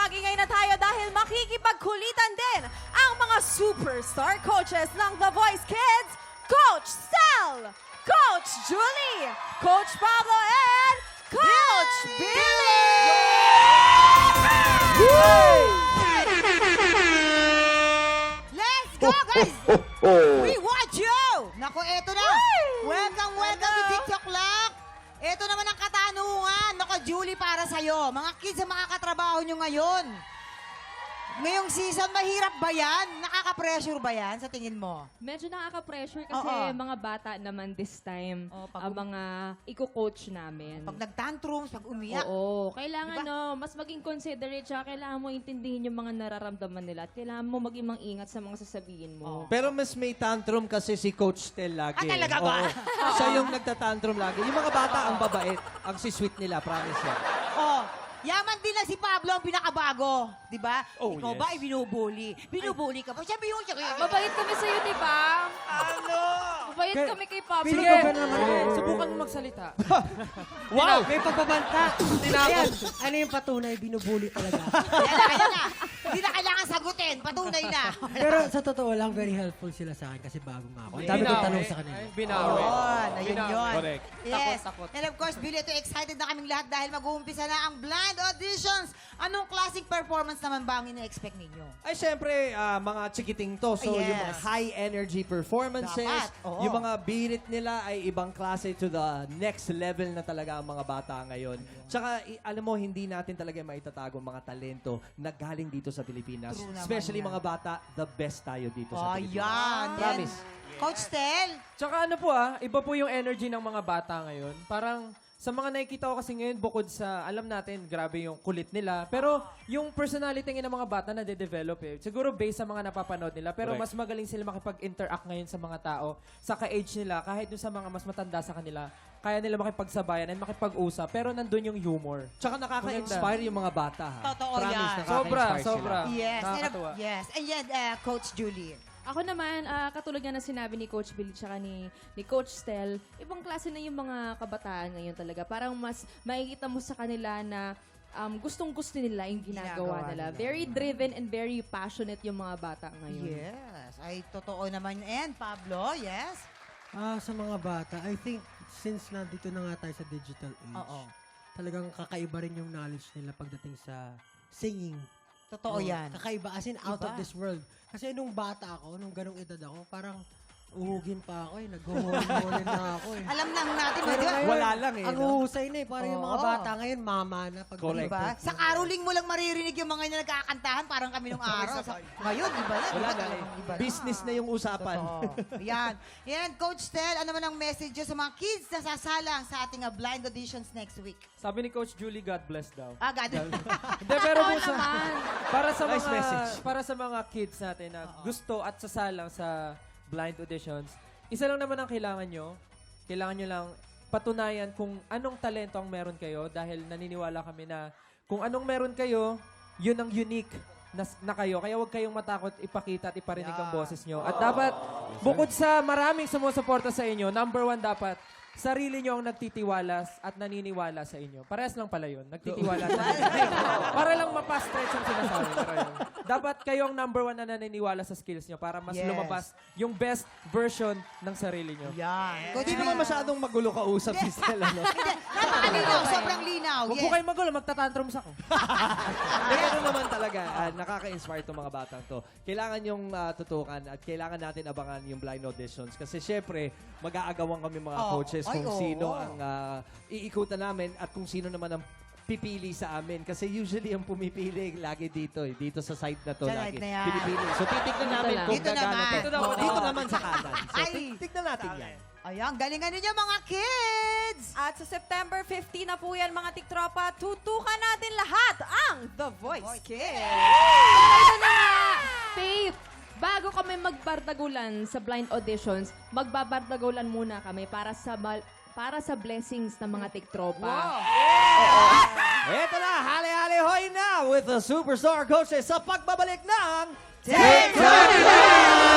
Magingay na tayo dahil makikipagkulitan din ang mga superstar coaches ng The Voice Kids, Coach Sel, Coach Julie, Coach Pablo, and Coach Billy! Let's go, guys! We want you! Naku, eto na! Welcome, welcome to TikTok Lock! Eto naman ang katanungan. Julie, para sa'yo. Mga kids na makakatrabaho nyo ngayon. Ngayong season, mahirap ba yan? Nakaka-pressure ba yan sa tingin mo? Medyo nakaka-pressure kasi Oo. mga bata naman this time, Oo, pag- ang mga iko-coach namin. Pag nag-tantrums, pag umiyak. Oo, kailangan Diba? no, mas maging considerate siya, kailangan mo intindihin yung mga nararamdaman nila at kailangan mo maging mangingat sa mga sasabihin mo. Pero mas may tantrum kasi si Coach Tel lagi. Ah, talaga ba? Oo. Siya yung nagtatantrum lagi. Yung mga bata ang babait. Ang si-sweet nila, promise yan. Oh, yaman din lang si Pablo ang pinakabago. Di ba? Oh, Ikaw yes. ba ay binubuli? Binubuli ka pa. Sabi yung siya. Mabait kami sa'yo, di ba? Ano? Mabait Kaya- kami kay Pablo. Sige, subukan mo magsalita. Wow! May pagbabanta. Ayan, ano yung patunay, binubuli talaga. Yan na, na. Hindi na kailangan sagutin. Patunay na. Pero sa totoo lang, very helpful sila sa akin kasi bago nga ako. Ang dami kong tanong sa kanila. Binawi. Yun, ayun yun. Correct. Yes. Takot, takot. And of course, Billy, ito excited na kaming lahat dahil mag-uumpisa na ang blind auditions. Anong klaseng performance naman ba ang ina-expect ninyo? Ay, syempre, ah, mga chikiting to. So, Yes. yung mga high energy performances, Dapat, oo. yung mga birit nila ay ibang klase to the next level na talaga ang mga bata ngayon. Tsaka, i- alam mo, hindi natin talaga maitatago ang mga talento na galing dito sa Pilipinas. True naman Especially yan. mga bata, the best tayo dito Oh, sa Pilipinas. yan. Promise. Coach Tel, Tsaka ano po ah, iba po yung energy ng mga bata ngayon. Parang sa mga nakikita ko kasi ngayon, bukod sa, alam natin, grabe yung kulit nila. Pero yung personality ng mga bata na de-develop eh. Siguro based sa mga napapanood nila. Pero Correct. mas magaling sila makipag-interact ngayon sa mga tao. Sa ka-age nila, kahit yung sa mga mas matanda sa kanila, kaya nila makipagsabayan and makipag-usap. Pero nandun yung humor. Tsaka nakaka-inspire yung mga bata. Ha? Totoo Promise, yan. nakaka-inspire Sobra, sila. sobra. yes. And Nakakatuwa. yes. And yan, uh, Coach Julie. Ako naman, ah, katulad nga ng sinabi ni Coach Billy tsaka ni, ni Coach Stel, ibang klase na yung mga kabataan ngayon talaga. Parang mas makikita mo sa kanila na um, gustong-gusto nila yung ginagawa, Ginagawa nila. nila. Very driven and very passionate yung mga bata ngayon. Yes. Ay, totoo naman. And Pablo, yes? Ah, sa mga bata, I think since nandito na nga tayo sa digital age, Oo. talagang kakaiba rin yung knowledge nila pagdating sa singing. Totoo Oo, yan. Kakaiba, as in out of this world. Kasi nung bata ako, nung ganong edad ako, parang uhugin pa ako eh. Nag-hormone na ako eh. Alam lang natin, Pero di ba? ngayon, Wala lang eh, Ang no? uhusay na eh. Parang yung mga Oo. bata ngayon, mama na. Pag Correct. Diba? Sa caroling mo lang maririnig yung mga na nagkakantahan parang kami nung araw. Sa, ngayon, iba na. Wala na eh. iba na. Business na yung usapan. Totoo. Yan. Yan, Coach Tel, ano man ang message nyo sa mga kids na sasalang sa ating uh, blind auditions next week? Sabi ni Coach Julie, God bless daw. Ah, God. Hindi, pero po sa, para sa Nice mga message. para sa mga kids natin na gusto at sasalang sa blind auditions, isa lang naman ang kailangan nyo. Kailangan nyo lang patunayan kung anong talento ang meron kayo dahil naniniwala kami na kung anong meron kayo, yun ang unique na, na kayo. Kaya huwag kayong matakot ipakita at iparinig ang boses nyo. At dapat, bukod sa maraming sumusuporta sa inyo, number one dapat, sarili nyo ang nagtitiwalas at naniniwala sa inyo. Parehas lang pala yun. Nagtitiwala sa inyo. para lang mapa-stretch ang sinasabi. Pero yun. Dapat kayo ang number one na naniniwala sa skills nyo para mas Yes. lumabas yung best version ng sarili nyo. Yan. Coach, Hindi naman masyadong magulo kausap si Stella, no? Hindi, napakalinaw, sobrang linaw. Huwag Yes. po kayo magulo, magtatantrums ako. Hindi, ganun naman talaga. Ah, nakaka-inspire itong mga batang to. Kailangan yung ah, tutukan at kailangan natin abangan yung blind auditions. Kasi syempre, mag-aagawan kami mga Oo. coaches Ay, kung oo. sino ang ah, iikutan namin at kung sino naman ang pipili sa amin. Kasi usually ang pumipili lagi dito eh. Dito sa site na to Sa lagi. site na yan. Pinipili. So titignan namin lang. kung Dito gagana naman. to. Dito Oo, naman. Dito naman sa kanan. So Ay. tig- tignan natin yan. Ayan, galingan ninyo mga kids! At sa September 15 na po yan mga tiktropa, tutukan natin lahat ang The Voice Kids! Ito na nga, Faith! Bago kami magbardagulan sa blind auditions, magbabardagulan muna kami para sa para sa blessings ng mga tiktropa. Ito na, hali-hali hoy na with the superstar coaches sa pagbabalik ng TikTok